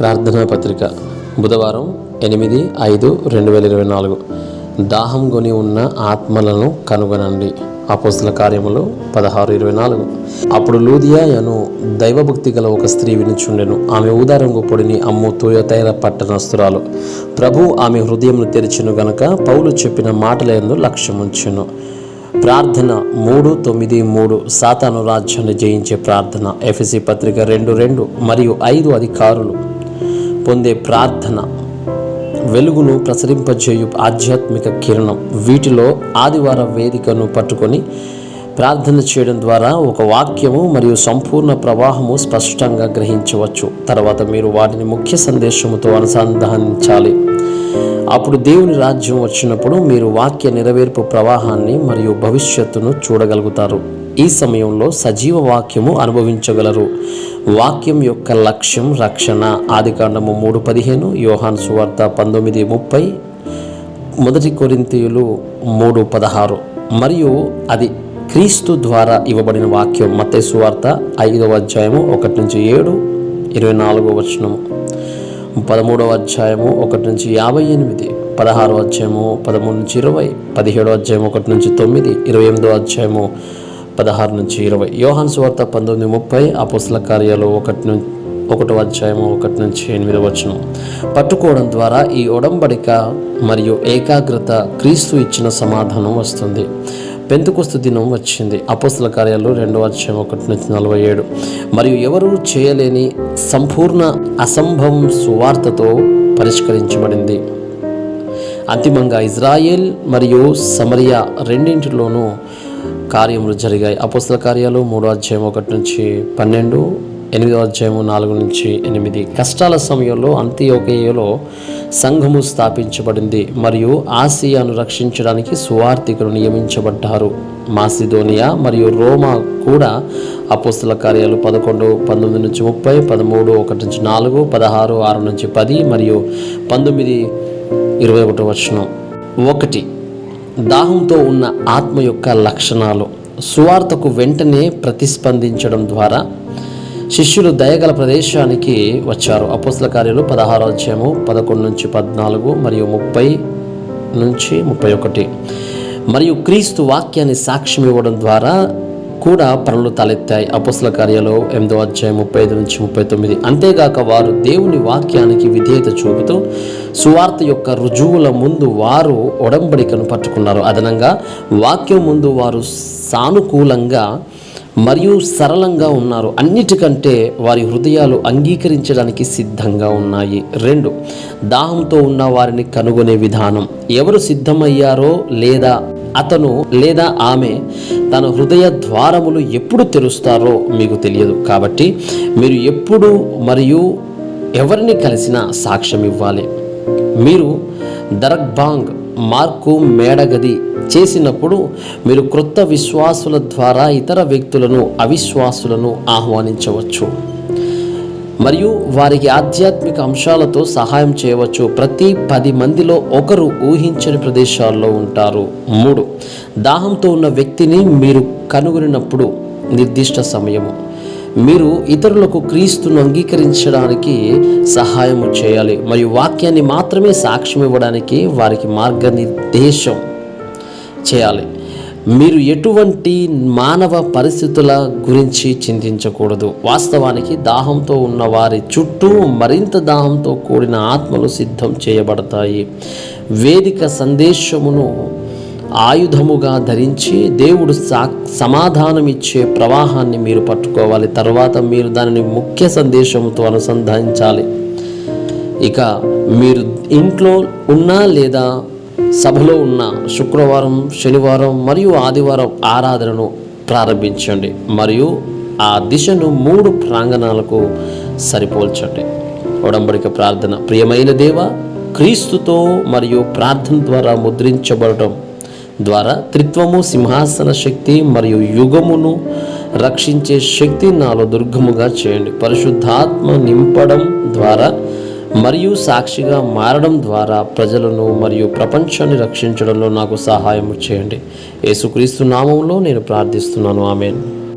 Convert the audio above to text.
ప్రార్థనా పత్రిక బుధవారం ఎనిమిది ఐదు రెండు వేల ఇరవై నాలుగు. దాహం కొని ఉన్న ఆత్మలను కనుగొనండి. అపోస్తుల కార్యములు పదహారు ఇరవై నాలుగు. అప్పుడు లూదియా అను దైవభక్తి గల ఒక స్త్రీ వినుచుండెను. ఆమె ఊదారంగు పొడిని అమ్ము తోయతైర పట్టణస్తురాలు ప్రభు ఆమె హృదయంను తెరిచెను గనక పౌలు చెప్పిన మాటలందు లక్ష్యముంచెను. ప్రార్థన మూడు తొమ్మిది మూడు. సాతాను రాజ్యాన్ని జయించే ప్రార్థన. ఎఫ్ఎసి పత్రిక రెండు రెండు మరియు ఐదు అధికారులు. పొందే ప్రార్థన వెలుగును ప్రసరింపజేయు ఆధ్యాత్మిక కిరణం. వీటిలో ఆదివార వేదికను పట్టుకొని ప్రార్థన చేయడం ద్వారా ఒక వాక్యము మరియు సంపూర్ణ ప్రవాహము స్పష్టంగా గ్రహించవచ్చు. తర్వాత మీరు వాటిని ముఖ్య సందేశముతో అనుసంధానించాలి. అప్పుడు దేవుని రాజ్యం వచ్చినప్పుడు మీరు వాక్య నెరవేర్పు ప్రవాహాన్ని మరియు భవిష్యత్తును చూడగలుగుతారు. ఈ సమయంలో సజీవ వాక్యము అనుభవించగలరు. వాక్యం యొక్క లక్ష్యం రక్షణ. ఆదికాండము మూడు పదిహేను యోహాన్ సువార్త పంతొమ్మిది ముప్పై మొదటి కొరింతీయులు మూడు పదహారు. మరియు అది క్రీస్తు ద్వారా ఇవ్వబడిన వాక్యం. మతే సువార్త ఐదవ అధ్యాయము ఒకటి నుంచి ఏడు ఇరవై నాలుగో వచనము. పదమూడవ అధ్యాయము ఒకటి నుంచి యాభై ఎనిమిది పదహారో అధ్యాయము పదమూడు నుంచి ఇరవై పదిహేడో అధ్యాయం ఒకటి నుంచి తొమ్మిది ఇరవై ఎనిమిదో అధ్యాయము పదహారు నుంచి ఇరవై. యోహాన్ సువార్త పంతొమ్మిది ముప్పై అపోస్ల కార్యాలు ఒకటి నుంచి ఒకటో అధ్యాయము ఒకటి నుంచి ఎనిమిది వచ్చిన పట్టుకోవడం ద్వారా ఈ ఒడంబడిక మరియు ఏకాగ్రత క్రీస్తు ఇచ్చిన సమాధానం వస్తుంది. పెంతుకొస్తు దినం వచ్చింది. అపోస్తుల కార్యాలు రెండవ అధ్యాయం ఒకటి నుంచి నలభై ఏడు. మరియు ఎవరు చేయలేని సంపూర్ణ అసంభవం సువార్తతో పరిష్కరించబడింది. అంతిమంగా ఇజ్రాయెల్ మరియు సమరియా రెండింటిలోనూ కార్యములు జరిగాయి. అపోస్తల కార్యాలు మూడో అధ్యాయం ఒకటి నుంచి పన్నెండు ఎనిమిదో అధ్యాయము నాలుగు నుంచి ఎనిమిది. కష్టాల సమయంలో అంత్యోకేయలో సంఘము స్థాపించబడింది. మరియు ఆసియాను రక్షించడానికి సువార్థికులు నియమించబడ్డారు. మాసిదోనియా మరియు రోమా కూడా అపోస్తుల కార్యాలు పదకొండు పంతొమ్మిది నుంచి ముప్పై పదమూడు ఒకటి నుంచి నాలుగు పదహారు ఆరు నుంచి పది మరియు పంతొమ్మిది ఇరవై ఒకటి వచనం. ఒకటి దాహంతో ఉన్న ఆత్మ యొక్క లక్షణాలు. సువార్తకు వెంటనే ప్రతిస్పందించడం ద్వారా శిష్యులు దయగల ప్రదేశానికి వచ్చారు. అపోస్ల కార్యాలు పదహారో అధ్యాయము పదకొండు నుంచి పద్నాలుగు మరియు ముప్పై నుంచి ముప్పై ఒకటి. మరియు క్రీస్తు వాక్యాన్ని సాక్ష్యం ఇవ్వడం ద్వారా కూడా పనులు తలెత్తాయి. అపుస్ల కార్యాలు ఎనిమిదో అధ్యాయం ముప్పై ఐదు నుంచి ముప్పై తొమ్మిది. అంతేగాక వారు దేవుని వాక్యానికి విధేయత చూపుతూ సువార్త యొక్క రుజువుల ముందు వారు ఒడంబడికను పట్టుకున్నారు. అదనంగా వాక్యం ముందు వారు సానుకూలంగా మరియు సరళంగా ఉన్నారు. అన్నిటికంటే వారి హృదయాలు అంగీకరించడానికి సిద్ధంగా ఉన్నాయి. రెండు దాహంతో ఉన్న వారిని కనుగొనే విధానం. ఎవరు సిద్ధమయ్యారో లేదా అతను లేదా ఆమె తన హృదయ ద్వారములు ఎప్పుడు తెరుస్తారో మీకు తెలియదు. కాబట్టి మీరు ఎప్పుడు మరియు ఎవరిని కలిసినా సాక్ష్యం ఇవ్వాలి. మీరు దరగ్బాంగ్ మార్కు మేడగది చేసినప్పుడు మీరు క్రొత్త విశ్వాసుల ద్వారా ఇతర వ్యక్తులను అవిశ్వాసులను ఆహ్వానించవచ్చు. మరియు వారికి ఆధ్యాత్మిక అంశాలతో సహాయం చేయవచ్చు. ప్రతి పది మందిలో ఒకరు ఊహించని ప్రదేశాల్లో ఉంటారు. మూడు. దాహంతో ఉన్న వ్యక్తిని మీరు కనుగొనినప్పుడు నిర్దిష్ట సమయము. మీరు ఇతరులకు క్రీస్తును అంగీకరించడానికి సహాయము చేయాలి. మరియు వాక్యాన్ని మాత్రమే సాక్ష్యం ఇవ్వడానికి వారికి మార్గనిర్దేశం చేయాలి. మీరు ఎటువంటి మానవ పరిస్థితుల గురించి చింతించకూడదు. వాస్తవానికి దాహంతో ఉన్న వారి చుట్టూ మరింత దాహంతో కూడిన ఆత్మలు సిద్ధం చేయబడతాయి. వేదిక సందేశమును ఆయుధముగా ధరించి దేవుడు సా సమాధానం ఇచ్చే ప్రవాహాన్ని మీరు పట్టుకోవాలి. తర్వాత మీరు దానిని ముఖ్య సందేశంతో అనుసంధానించాలి. ఇక మీరు ఇంట్లో ఉన్నా లేదా సభలో ఉన్న శుక్రవారం శనివారం మరియు ఆదివారం ఆరాధనను ప్రారంభించండి. మరియు ఆ దిశను మూడు ప్రాంగణాలకు సరిపోల్చండి. ఉడంబడిక ప్రార్థన. ప్రియమైన దేవ క్రీస్తుతో మరియు ప్రార్థన ద్వారా ముద్రించబడటం ద్వారా త్రిత్వము సింహాసన శక్తి మరియు యుగమును రక్షించే శక్తి నాలో దుర్గముగా చేయండి. పరిశుద్ధాత్మ నింపడం ద్వారా మరియు సాక్షిగా మారడం ద్వారా ప్రజలను మరియు ప్రపంచాన్ని రక్షించడంలో నాకు సహాయం చేయండి. యేసుక్రీస్తు నామంలో నేను ప్రార్థిస్తున్నాను. ఆమెను.